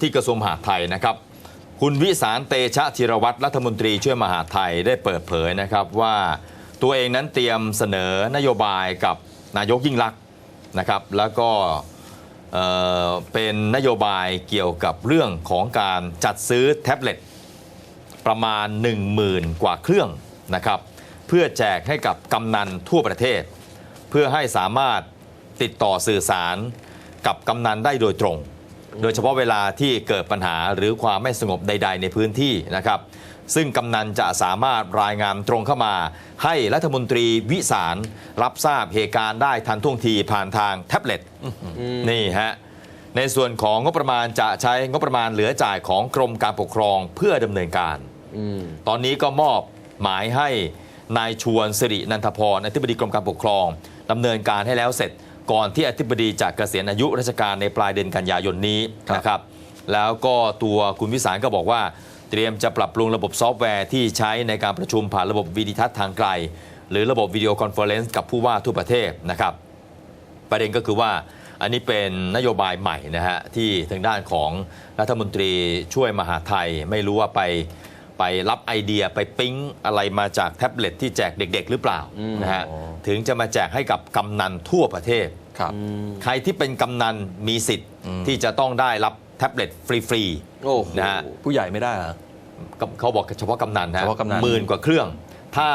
ที่กระทรวงมหาดไทยนะครับ คุณวิสารเตชะธีรวัตรรัฐมนตรีช่วยมหาดไทยได้เปิดเผยนะครับว่าตัวเองนั้นเตรียมเสนอนโยบายกับนายกยิ่งลักษณ์นะครับ แล้วก็เเป็นนโยบายเกี่ยวกับเรื่องของการจัดซื้อแท็บเล็ตประมาณ 10,000 กว่าเครื่องนะครับ เพื่อแจกให้กับกำนันทั่วประเทศ เพื่อให้สามารถติดต่อสื่อสารกับกำนันได้โดยตรง โดยเฉพาะเวลาที่เกิดปัญหาหรือความไม่สงบใด ๆ ในพื้นที่นะครับ ซึ่งกำนันจะสามารถรายงานตรงเข้ามา ให้รัฐมนตรีวิสารรับทราบเหตุการณ์ได้ทันท่วงทีผ่านทางแท็บเล็ตนี่ฮะในส่วนของงบประมาณจะใช้งบประมาณเหลือจ่ายของกรมการปกครองเพื่อดำเนินการอืมตอนนี้ก็มอบหมายให้นายชวนสิรินันทพรอธิบดีกรมการปกครองดำเนินการให้แล้วเสร็จ ก่อนที่อธิบดีจะเกษียณอายุราชการในปลายเดือนกันยายนนี้ครับนะครับ แล้วก็ตัวคุณวิสารก็บอกว่า เตรียมจะปรับปรุงระบบซอฟต์แวร์ที่ใช้ในการประชุมผ่านระบบวิดีทัศน์ทางไกล หรือระบบวิดีโอคอนเฟอเรนซ์กับผู้ว่าทั่วประเทศนะครับ ประเด็นก็คือว่าอันนี้เป็นนโยบายใหม่นะฮะที่ทางด้านของรัฐมนตรีช่วยมหาดไทยไม่รู้ว่าไป ไปรับไอเดียไปปิ๊งอะไรมาจากแท็บเล็ตที่แจกเด็ก ๆ หรือเปล่าอืมนะฮะถึงจะมาแจกให้กับกำนันทั่วประเทศ ครับอืมใครที่เป็นกำนันมีสิทธิ์อืมที่จะต้องได้รับแท็บเล็ตฟรีโอ้โหนะฮะผู้ใหญ่ไม่ได้เหรอๆก็เขาบอกเฉพาะกำนันฮะเฉพาะกำนัน หมื่นกว่าเครื่อง ถ้า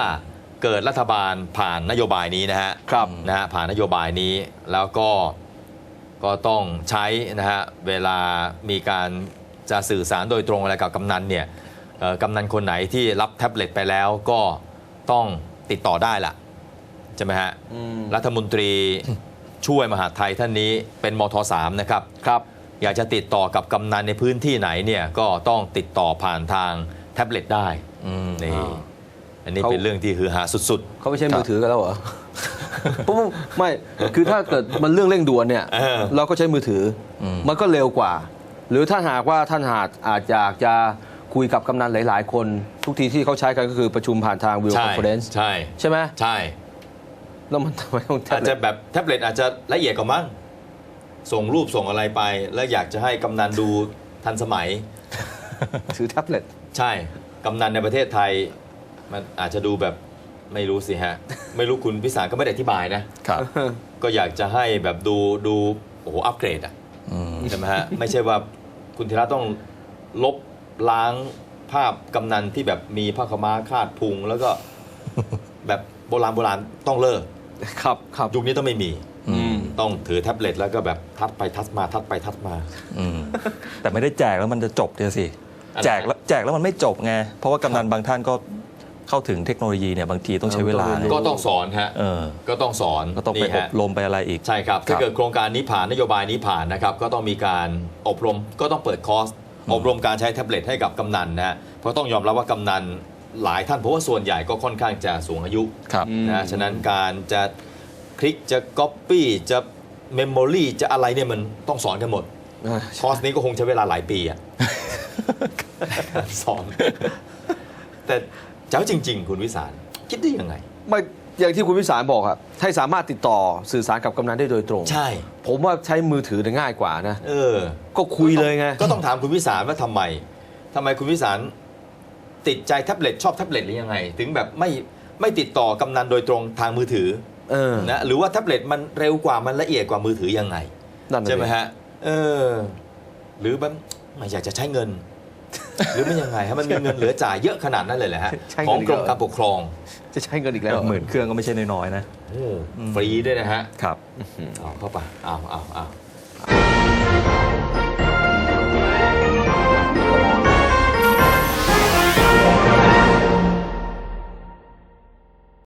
เกิดรัฐบาลผ่านนโยบายนี้นะฮะ ครับ นะฮะผ่านนโยบายนี้แล้วก็ก็ต้องใช้นะฮะเวลามีการจะสื่อสารโดยตรงอะไรกับกำนันเนี่ยเอ่อ กำนันคนไหนที่รับแท็บเล็ตไปแล้วก็ต้องติดต่อได้ล่ะใช่ไหมฮะอืมรัฐมนตรีช่วยมหาดไทยท่านนี้เป็นมทสามนะครับครับ อยากจะติดต่อกับกำนันในพื้นที่ไหนเนี่ยก็ต้องติดต่อผ่านทางแท็บเล็ตได้อืมนี่อ่าอันนี้เขาเป็นเรื่องที่ฮือฮาสุดเขาไม่ใช่ครับมือถือกันแล้วเหรอปุ๊บไม่คือถ้าเกิดมันเรื่องเร่งด่วนเนี่ยเออเราก็ใช้มือถืออมมันก็เร็วกว่า หรือถ้าหากว่าท่านหากอาจอยากจะ คุยกับกำนันหลาย ๆ คน ทุกทีที่เขาใช้กันก็คือประชุมผ่านทางวิดีๆโอใช่คอนเฟอเรนซ์ใช่ใช่ไหมใช่แล้วมันทำไมต้องแท็อาบจเล็จะตแบบแท็บเล็ตอาจจะละเอียดกว่ามั้งส่งรูปส่งอะไรไป แล้วอยากจะให้กำนันดูทันสมัย ถือแท็บเล็ตใช่กำนันในประเทศไทย มันอาจจะดูแบบไม่รู้สิฮะ ไม่รู้คุณพิสารก็ไม่ได้อธิบายนะครับ ก็อยากจะให้แบบดูดูโอ้โหอัปเกรดอะอืมใช่ไหมฮะ ไม่ใช่ว่าคุณธีระต้องลบ ล้างภาพกำนันที่แบบมีผ้าขาวม้าคาดพุง แล้วก็แบบโบราณโบราณต้องเลิกครับครับยุคนี้ต้องไม่มีอืมต้องถือแท็บเล็ตแล้วก็แบบทัดไปทัดมาทัดไปทัดมาอืมแต่ไม่ได้แจกแล้วมันจะจบเดียวสิอะไรแจกแล้วแจกแล้วมันไม่จบไงเพราะว่ากำนันบางท่านก็เข้าถึงเทคโนโลยีเนี่ยบางทีต้องใช้เวลาเออนะก็ต้องสอนฮะเออก็ต้องสอนก็ต้องไปนี่อฮะบรมไปอะไรอีกใช่ครับครัถ้าบเกิดโครงการนี้ผ่านนโยบายนี้ผ่านนะครับ ก็ต้องมีการอบรมก็ต้องเปิดคอร์ส อบรมการใช้แท็บเล็ตให้กับกำนันนะฮะเพราะต้องยอมรับว่ากำนันหลายท่านเพราะว่าส่วนใหญ่ก็ค่อนข้างจะสูงอายุครับอืมนะฉะนั้นการจะคลิกจะก๊อปปี้จะเมมโมรีจะอะไรเนี่ยมันต้องสอนกันหมดอ่าคอร์สนี้ก็คงใช้เวลาหลายปีอะสอน แต่เจ้าจริง ๆ คุณวิสารคิดได้ยังไงไม่ อย่างที่คุณวิสารบอกครับให้สามารถติดต่อสื่อสารกับกำนันได้โดยตรง ใช่ ผมว่าใช้มือถือเนี่ยง่ายกว่านะ เออ ก็คุยเลยไง ก็ต้องถามคุณวิสารว่าทำไมทำไมคุณวิสารติดใจแท็บเล็ตชอบแท็บเล็ตหรือยังไง ถึงแบบไม่ไม่ติดต่อกำนันโดยตรงทางมือถือเออนะหรือว่าแท็บเล็ตมันเร็วกว่ามันละเอียดกว่ามือถือยังไงนั่นน่ะใช่ไหมดิ ฮะ เออ หรือแบบไม่อยากจะใช้เงิน หรือมันยังไงฮะมันมีเงินเหลือจ่ายเยอะขนาดนั้นเลยแหละฮะของกรมการปกครอง จะใช้เงินอีกแล้วหมื่นเครื่องก็ไม่ใช่น้อยๆนะโอ้ฟรีด้วยนะฮะครับเอาเข้าไปเอาเอาเอา